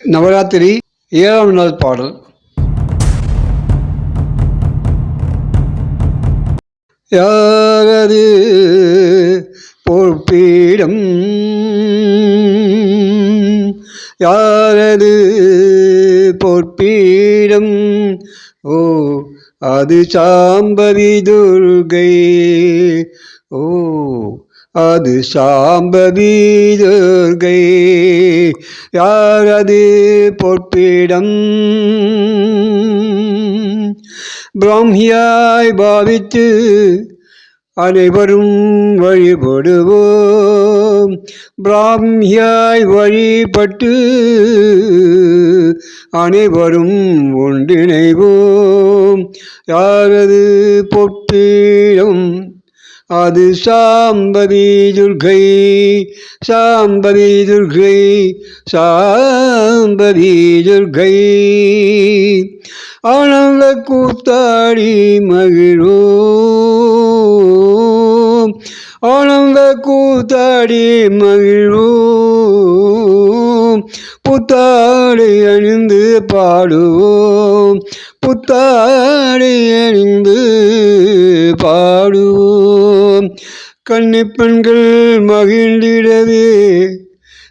நவராத்திரி ஏழாம் நாள் பாடல். யாரது பொற்பீடம்? யாரது பொற்பீடம்? ஓ அது சாம்பரி துர்கை. ஓ அது சாம்பவி துர்கை யாரது பொற்பிடம்? பிரம்மியாய் பாவித்து அனைவரும் வழிபடுவோம். பிராமியாய் வழிபட்டு அனைவரும் ஒன்றிணைவோம். யாரது பொட்டிடம் அது சாம்பவி துர்கை சாம்பவி துர்கை சாம்பவி துர்கை. ஆனந்த கூத்தாடி மகிழோ ஆனந்த கூத்தாடி மகிழோ புத்தாடை அணிந்து பாடுவோம். புத்தாடை அணிந்து பாடுவோம். கன்னிப்பெண்கள் மகிழ்ந்திடவே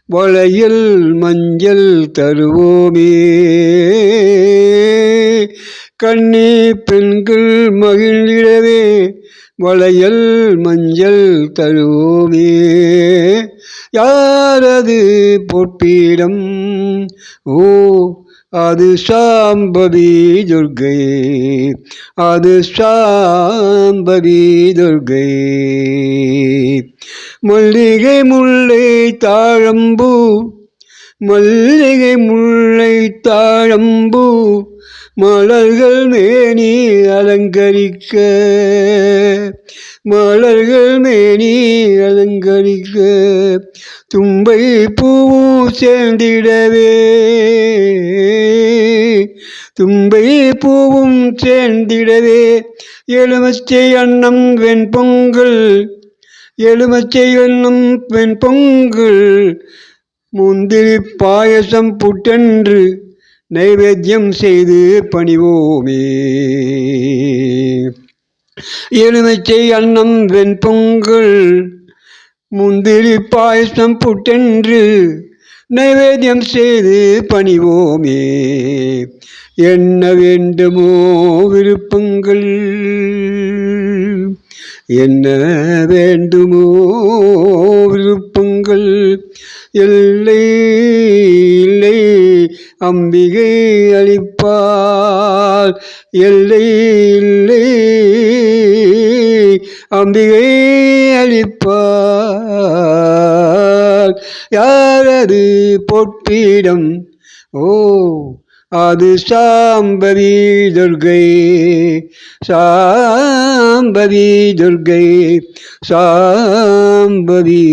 வளையல் மஞ்சள் தருவோமே. கண்ணி பெண்கள் மகிழ்ந்திடவே வளையல் மஞ்சள் தருவோமே. யாரது பொற்பிடம்? ஓ அது சாம்பவி துர்கை. அது சாம்பவி துர்கை. மல்லிகை முல்லை தாழம்பூ. மல்லிகை முல்லை தாழம்பூ. மலர்கள் மேனி அலங்கரிக்க. மலர்கள் மேனி அலங்கரிக்க தும்பை பூவும் சேர்ந்திடவே. தும்பை பூவும் சேர்ந்திடவே. எலுமச்சை அன்னம் வெண்பொங்கல் எலுமச்சை அன்னம் வெண்பொங்கல் முந்திரி பாயசம் புட்டென்று நைவேத்தியம் செய்து பணிவோமே. எலுமிச்சை அன்னம் வெண்பொங்கல் முந்திரி பாயசம் புட்டென்று நைவேத்தியம் செய்து பணிவோமே. என்ன வேண்டுமோ விருப்பங்கள். என்ன வேண்டுமோ விருப்பங்கள். எல்லை இல்லை அம்பிகை அளிப்பாள் எல்லை இல்லை அம்பிகை அளிப்பார் யாரது பொற்பிடம்? ஓ அது சாம்பவி துர்கை சாம்பவி துர்கை சாம்பவி